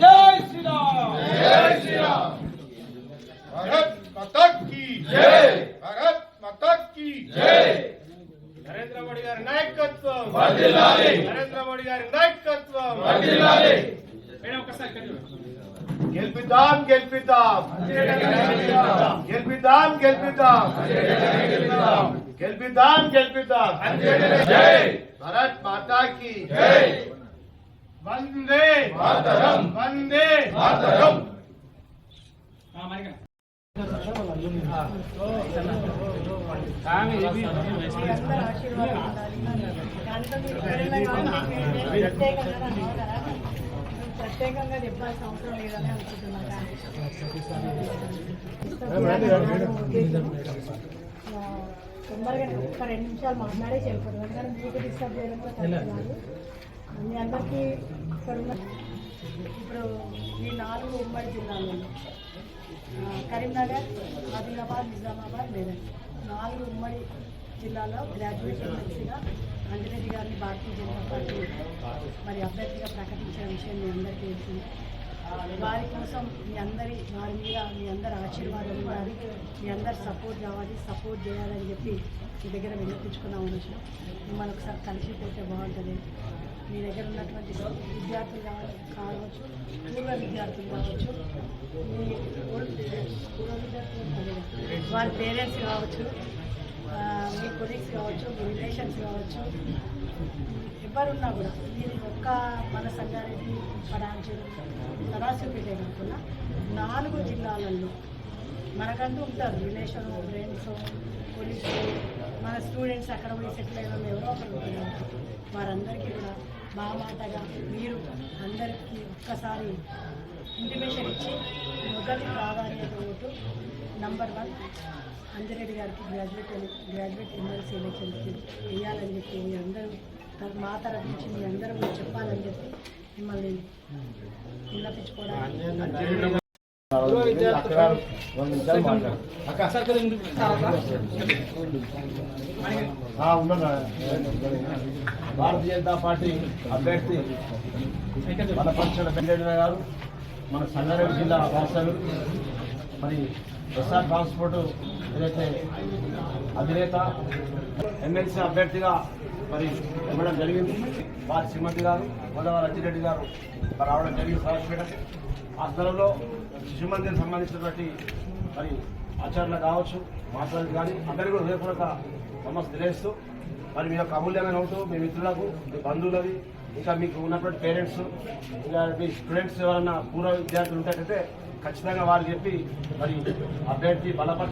జై శ్రీరామ్ జై శ్రీరామ్ భారత్ మాతా కీ జై భారత్ మాతా కీ జై నరేంద్ర మోడీ గారి నాయకత్వం వర్ధిల్లాలి నరేంద్ర మోడీ గారి నాయకత్వం వర్ధిల్లాలి మేడం ఒకసారి గెలిపిద్దాం Gelbidam, gelbidam. Gelbidam, gelbidam. Gelbidam, gelbidam. Bharat माता की वंदे मातरम वंदे मातरम काम ప్రత్యేకంగా చెప్పాల్సిన అవసరం లేదని అనుకుంటున్నాను తొందరగా ఒక రెండు నిమిషాలు మాట్లాడే చెప్పారు ఎందుకంటే మీకు డిస్టర్బ్ చేయడం కూడా మీ అందరికీ ఇక్కడ ఉన్న ఇప్పుడు ఈ నాలుగు ఉమ్మడి జిల్లాలలో ఆ, కరీంనగర్ ఆదిలాబాద్ నిజామాబాద్ మెదక్. నాలుగు ఉమ్మడి జిల్లాలో గ్రాడ్యుయేట్ ఎమ్మెల్సీగా అంజిరెడ్డి గారిని భారతీయ జనతా పార్టీ మరి అభ్యర్థిగా ప్రకటించిన విషయం మీ అందరికీ తెలిసింది వారి కోసం మీ అందరి వారి మీద మీ అందరి ఆశీర్వాదం ఉండాలి. మీ అందరి సపోర్ట్ కావాలి. సపోర్ట్ చేయాలని చెప్పి మీ దగ్గర విన్నపించుకున్నాం వచ్చినాం మిమ్మల్ని ఒకసారి కలిసిపోతే బాగుంటుంది. మీ దగ్గర ఉన్నటువంటి విద్యార్థులు కావచ్చు కావచ్చు పూర్వ విద్యార్థులు కావచ్చు మీ పూర్వ విద్యార్థులు వారి పేరెంట్స్ కావచ్చు మీ కొలీగ్స్ కావచ్చు మీ రిలేషన్స్ కావచ్చు ఎవరున్నా కూడా మీరు ఒక్క మన సంగారెడ్డి పడాంచెరు సరాసుపేట కాకుండా నాలుగు జిల్లాలలో మనకంటూ ఉంటారు రిలేషన్ ఫ్రెండ్స్ పోలీసు మన స్టూడెంట్స్ అక్కడ పోయి సెటిల్ అయిన ఎవరో ఒకరు ఉంటారు. వారందరికీ కూడా మా మాటగా మీరు అందరికీ ఒక్కసారి ఇంటిమేషన్ ఇచ్చి మొదటి ప్రాధాన్యత ఓటు నంబర్ వన్. అంజిరెడ్డి గారికి గ్రాడ్యుయేట్ గ్రాడ్యుయేట్ ఎమ్మెల్సీ ఎలక్షన్కి వేయాలని చెప్పి మీ అందరూ మా తరఫు నుంచి మీ అందరూ కూడా చెప్పాలని చెప్పి మిమ్మల్ని విన్నపించుకోవడానికి భారతీయ జనతా పార్టీ అభ్యర్థి మన బలపరిచిన వెంకయ్య గారు. మన సంగారెడ్డి జిల్లా వాస్తవ్యులు మరి ఎస్ఆర్ ట్రాన్స్పోర్ట్ ఏదైతే అధినేత ఎమ్మెల్సీ అభ్యర్థిగా మరి ఇవ్వడం జరిగింది. వారి శ్రీమతి గారు గోదావరి అచ్చిరెడ్డి గారు మరి రావడం జరిగింది సరస్పేట ఆ స్థలంలో శిశు మందిర్ సంబంధించినటువంటి మరి ఆచరణ కావచ్చు మాట్లాడి కానీ అందరికీ కూడా హృదయపూర్వక సమస్య తెలియస్తూ మరి మీ యొక్క అమూల్యమైన ఓటు మీ మిత్రులకు మీ బంధువులవి ఇంకా మీకు ఉన్నటువంటి పేరెంట్స్ ఇంకా మీ స్టూడెంట్స్ ఎవరైనా పూర్వ విద్యార్థులు ఉంటే ఖచ్చితంగా వారు చెప్పి మరి అభ్యర్థి బలపరి